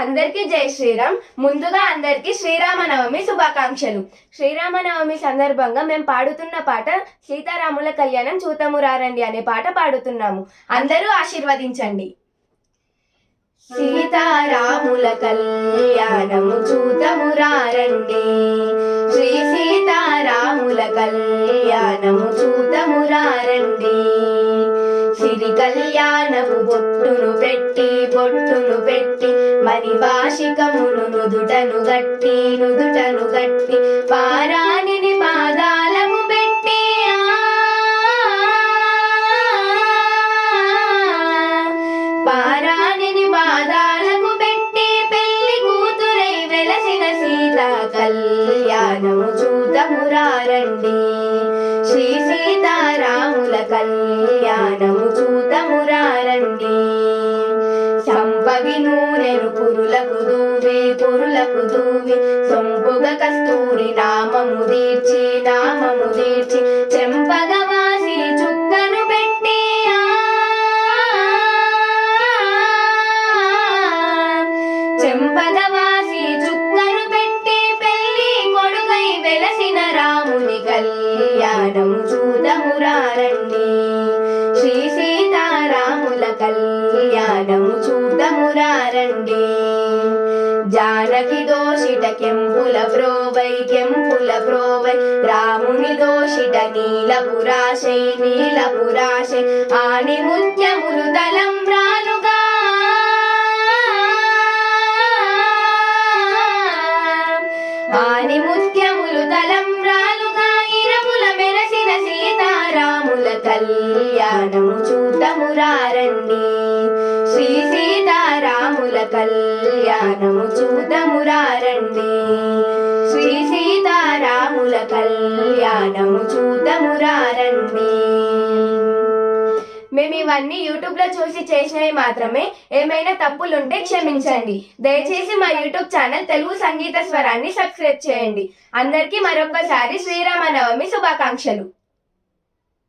అందరికీ జై శ్రీరామ్. ముందుగా అందరికీ శ్రీరామనవమి శుభాకాంక్షలు. శ్రీరామనవమి సందర్భంగా మేము పాడుతున్న పాట సీతారాముల కళ్యాణం చూతము రారండి అనే పాట పాడుతున్నాము. అందరూ ఆశీర్వదించండి. సీతారాముల కళ్యాణము చూతము రారండి శ్రీ సీతారాముల కళ్యాణము చూతము రారండి కళ్యాణపు బొట్టును పెట్టి బొట్టును పెట్టి మరి వాషికమును నుదుటను గట్టి నుదుటను గట్టి పారాణిని పాదాలము పెట్టి పారాణిని పాదాలకు పెట్టి పెళ్ళి కూతురై వెలసిన సీత కళ్యాణము చూతమురారండి. శ్రీ సీతా పురులకు దూవి పురులకు దూవి సొంపుగ కస్తూరి నామము తీర్చి నామము తీర్చి. చెంపగవాసి చుక్కను పెట్టి ఆ, చెంపగవాసి చుక్కను పెట్టి పెళ్ళి కొడుకై వెలసిన రాముని కళ్యాణము చూడమురారండి చూడమురారండి జానకి దోషిట కెంపుల ప్రోవై కెంపుల ప్రోవై. రాముని దోషిట నీలపురాశై నీలపురాశై ఆని ముత్యములు తలం రానుగా. ఆని ముత్యములు తలం తలంబ్రాలుగా ఇరముల మెరసిన సీతారాముల కళ్యాణము చూతమురారండి. శ్రీ సీతారాముల కళ్యాణము చూతమురారండి శ్రీ సీతారాముల కళ్యాణము చూతమురారండి మేము ఇవన్నీ యూట్యూబ్లో చూసి చేసినవి మాత్రమే. ఏమైనా తప్పులుంటే క్షమించండి. దయచేసి మా యూట్యూబ్ ఛానల్ తెలుగు సంగీత స్వరాన్ని సబ్స్క్రైబ్ చేయండి. అందరికీ మరొకసారి శ్రీరామనవమి శుభాకాంక్షలు.